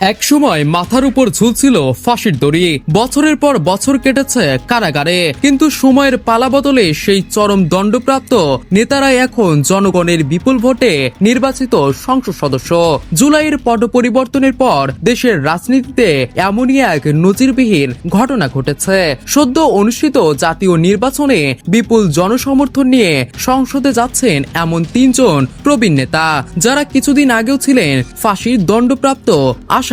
একসময় মাথার উপর ঝুলছিল ফাঁসির দড়ি। বছরের পর বছর কেটেছে কারাগারে। কিন্তু সময়ের পালা বদলে সেই চরম দণ্ডপ্রাপ্ত নেতারাই এখন জনগণের বিপুল ভোটে নির্বাচিত সংসদ সদস্য। জুলাইয়ের পট পরিবর্তনের পর দেশের রাজনীতিতে এমনই এক নজিরবিহীন ঘটনা ঘটেছে। সদ্য অনুষ্ঠিত জাতীয় নির্বাচনে বিপুল জনসমর্থন নিয়ে সংসদে যাচ্ছেন এমন তিনজন প্রবীণ নেতা, যারা কিছুদিন আগেও ছিলেন ফাঁসির দণ্ডপ্রাপ্ত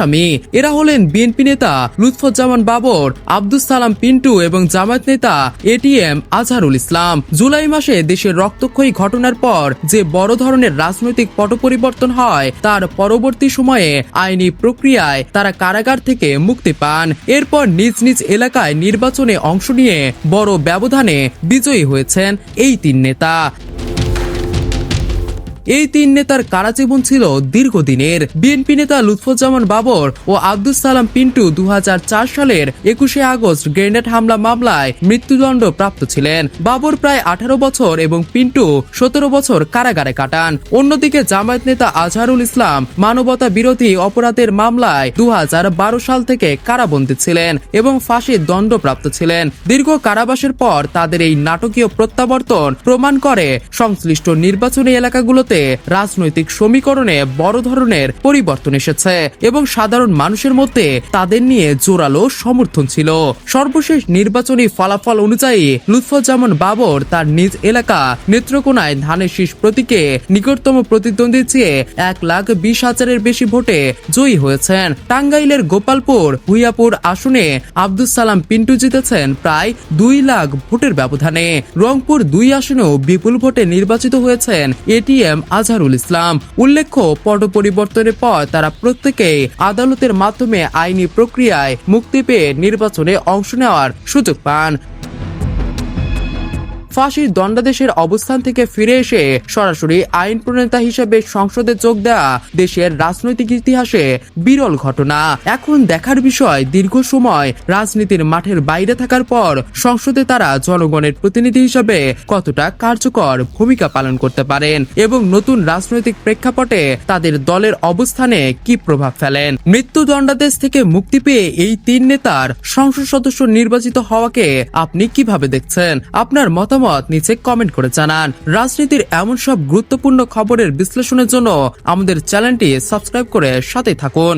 আসামি এরা হলেন বিএনপি নেতা লুৎফুজ্জামান বাবর, আব্দুস সালাম পিন্টু এবং জামায়াত নেতা এটিএম আজহারুল ইসলাম। জুলাই মাসে দেশের রক্তক্ষয়ী ঘটনার পর যে বড় ধরনের রাজনৈতিক পট পরিবর্তন হয়, তার পরবর্তী সময়ে আইনি প্রক্রিয়ায় তারা কারাগার থেকে মুক্তি পান। এরপর নিজ নিজ এলাকায় নির্বাচনে অংশ নিয়ে বড় ব্যবধানে বিজয়ী হয়েছেন এই তিন নেতা। এই তিন নেতার কারাজীবন ছিল দীর্ঘদিনের? বিএনপি নেতা লুৎফুজ্জামান বাবর ও আব্দুস সালাম পিন্টু দু হাজার চার সালের একুশে আগস্ট গ্রেনেড হামলা মামলায় মৃত্যুদণ্ড প্রাপ্ত ছিলেন। বাবর প্রায় আঠারো বছর এবং পিন্টু সতেরো বছর কারাগারে কাটান। অন্যদিকে জামায়াত নেতা আজহারুল ইসলাম মানবতা বিরোধী অপরাধের মামলায় দু হাজার বারো সাল থেকে কারাবন্দী ছিলেন এবং ফাঁসির দণ্ডপ্রাপ্ত ছিলেন। দীর্ঘ কারাবাসের পর তাদের এই নাটকীয় প্রত্যাবর্তন প্রমাণ করে সংশ্লিষ্ট নির্বাচনী এলাকাগুলোতে রাজনৈতিক সমীকরণে বড় ধরনের পরিবর্তন এসেছে এবং সাধারণ মানুষের মধ্যে তাদের নিয়ে জোরালো সমর্থন ছিল। সর্বশেষ নির্বাচনী ফলাফল অনুযায়ী লুৎফুজ্জামান বাবর তার নিজ এলাকা নেত্রকোনায় ধানের শীষ প্রতীকে নিকটতম প্রতিদ্বন্দ্বী চেয়ে এক লাখ বিশ হাজারের বেশি ভোটে জয়ী হয়েছেন। টাঙ্গাইলের গোপালপুর, ভুইয়াপুর আসনে আব্দুস সালাম পিন্টু জিতেছেন প্রায় দুই লাখ ভোটের ব্যবধানে। রংপুর দুই আসনেও বিপুল ভোটে নির্বাচিত হয়েছেন এটিএম আজহারুল ইসলাম। উল্লেখ্য, পট পরিবর্তনের পর তারা প্রত্যেকেই আদালতের মাধ্যমে আইনি প্রক্রিয়ায় মুক্তি পেয়ে নির্বাচনে অংশ নেওয়ার সুযোগ পান। ফাঁসির দণ্ডাদেশের অবস্থান থেকে ফিরে এসে সরাসরি আইন প্রণেতা হিসেবে সংসদে যোগ দেওয়া দেশের রাজনৈতিক ইতিহাসে বিরল ঘটনা। এখন দেখার বিষয়, দীর্ঘ সময় রাজনীতির মাঠের বাইরে থাকার পর সংসদে তারা জনগণের প্রতিনিধি হিসেবে কতটা কার্যকর ভূমিকা পালন করতে পারেন এবং নতুন রাজনৈতিক প্রেক্ষাপটে তাদের দলের অবস্থানে কি প্রভাব ফেলেন? মৃত্যুদণ্ডাদেশ থেকে মুক্তি পেয়ে এই তিন নেতার সংসদ সদস্য নির্বাচিত হওয়াকে আপনি কীভাবে দেখছেন? আপনার মতামত নিচে কমেন্ট করে জানান। রাজনীতির এমন সব গুরুত্বপূর্ণ খবরের বিশ্লেষণের জন্য আমাদের চ্যানেলটি সাবস্ক্রাইব করে সাথে থাকুন।